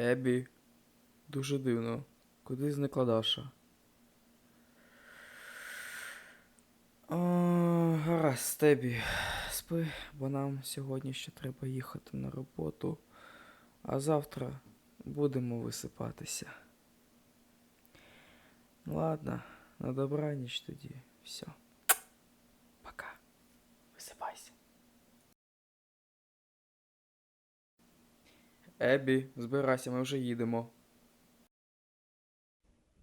Ебі, дуже дивно. Куди зникла Даша? О, гаразд, Ебі, спи, бо нам сьогодні ще треба їхати на роботу, а завтра будемо висипатися. Ладно, на добраніч тоді. Все. Пока. Висипайся. Ебі, збирайся, ми вже їдемо.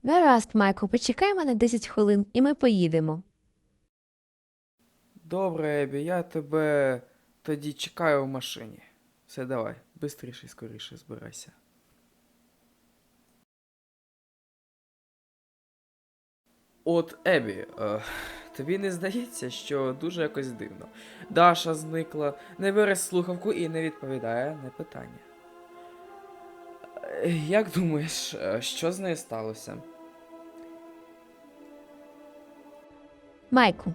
Гаразд, Майку, почекай мене 10 хвилин, і ми поїдемо. Добре, Ебі, я тебе тоді чекаю в машині. Все, давай, і скоріше збирайся. От, Ебі, е, тобі не здається, що дуже якось дивно. Даша зникла, не бере слухавку і не відповідає на питання. Як думаєш, е, що з нею сталося? Майку,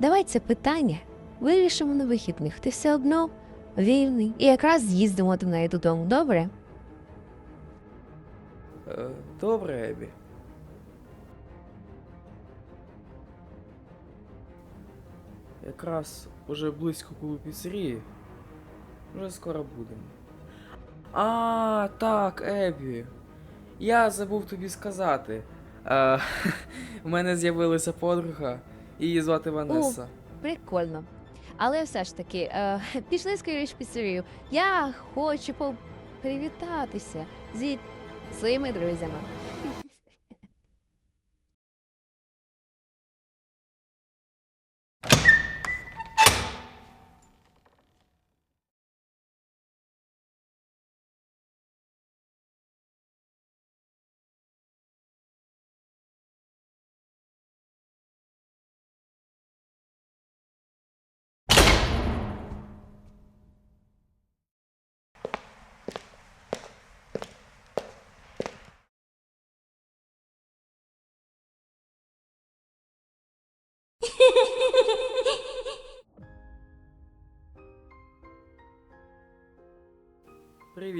давай це питання вирішимо на вихідних. Ти все одно вільний і якраз з'їздимо до неї додому, добре? Е, Добре, Ебі. Якраз уже близько коло піцерії. Вже скоро будемо. А, так, Ебі. Я забув тобі сказати. А, у мене з'явилася подруга, її звати Ванеса. Прикольно. Але все ж таки, е, пішли скоріш піцерію. Я хочу попривітатися зі своїми друзями.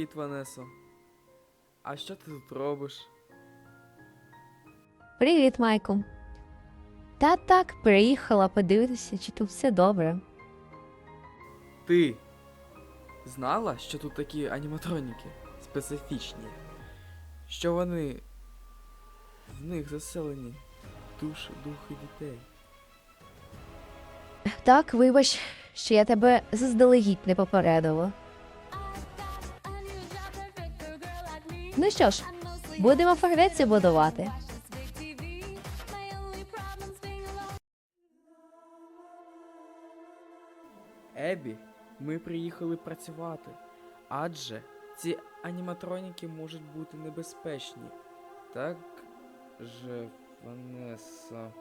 Привіт, Ванесо. А що ти тут робиш? Привіт, Майку. Та так, приїхала подивитися, чи тут все добре. Ти знала, що тут такі аніматроніки специфічні? Що вони в них заселені душі, духи дітей. Так, вибач, що я тебе заздалегідь не попередила. Ну що ж, будемо фортецю будувати. Ебі, ми приїхали працювати, адже ці аніматроніки можуть бути небезпечні. Так же, Ванеса.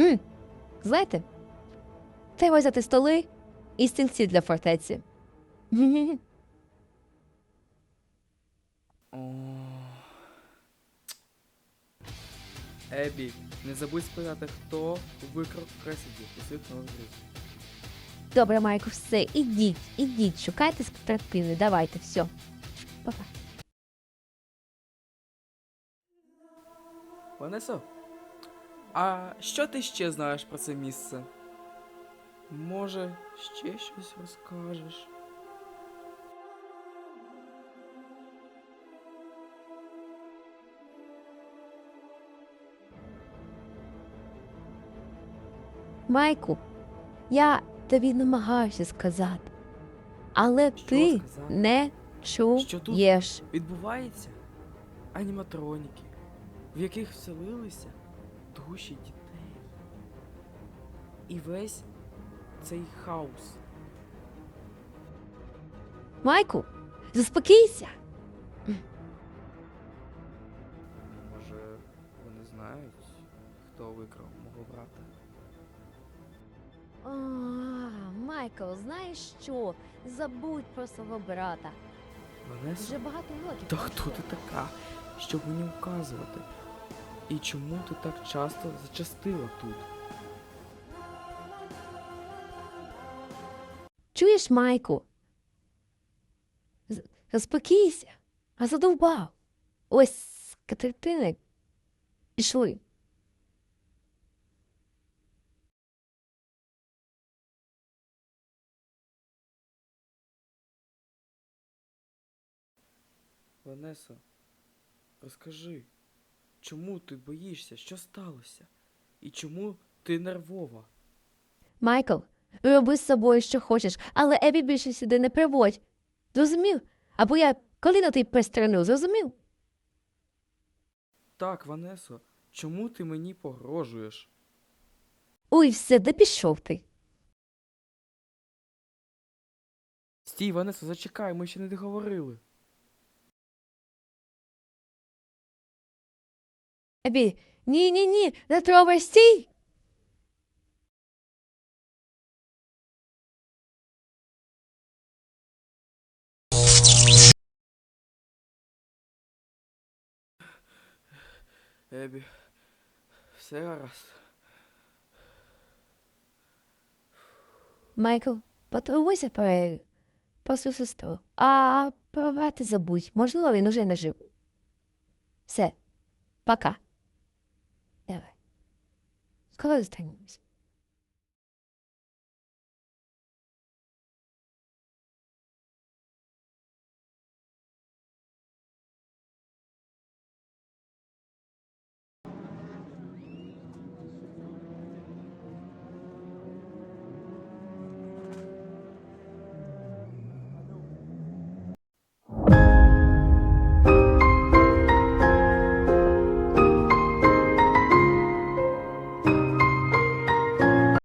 М, знаєте, треба взяти столи і стільці для фортеці. Ебі, не забудь спитати, хто викрав Кресіді у своїх нових. Добре, Майку, все, ідіть, ідіть, шукайте скатертини, давайте, все. Па-па. Ванесо, а що ти ще знаєш про це місце? Може, ще щось розкажеш? Майку, я тобі намагаюся сказати, але Що ти сказати? не Що тут? чуєш. Відбувається аніматроніки, в яких вселилися душі дітей. І весь цей хаос. Майку, заспокійся. Ну, може, вони знають, хто викрав мого брата. А, Майкл, знаєш що? Забудь про свого брата. Мене Вже багато років. Та хто ти така, щоб мені вказувати? І чому ти так часто зачастила тут? Чуєш, Майку? Заспокійся, а задовбав. Ось катертини пішли. Ванесо, розкажи, чому ти боїшся, що сталося? І чому ти нервова? Майкл, роби з собою, що хочеш, але Ебі більше сюди не приводь. Зрозумів? Або я коліно ти пристрелю, зрозумів? Так, Ванесо, чому ти мені погрожуєш? Ой, все, де пішов ти? Стій, Ванесо, зачекай, ми ще не договорили. Ебі, ні, ні, ні, не треба стій. Ебі, все гаразд. Майкл, потурбуйся про Елю, про свою сестру. А про брата забудь, можливо, він уже не жив. Все, пока. Давай. Скоро зустрінемось.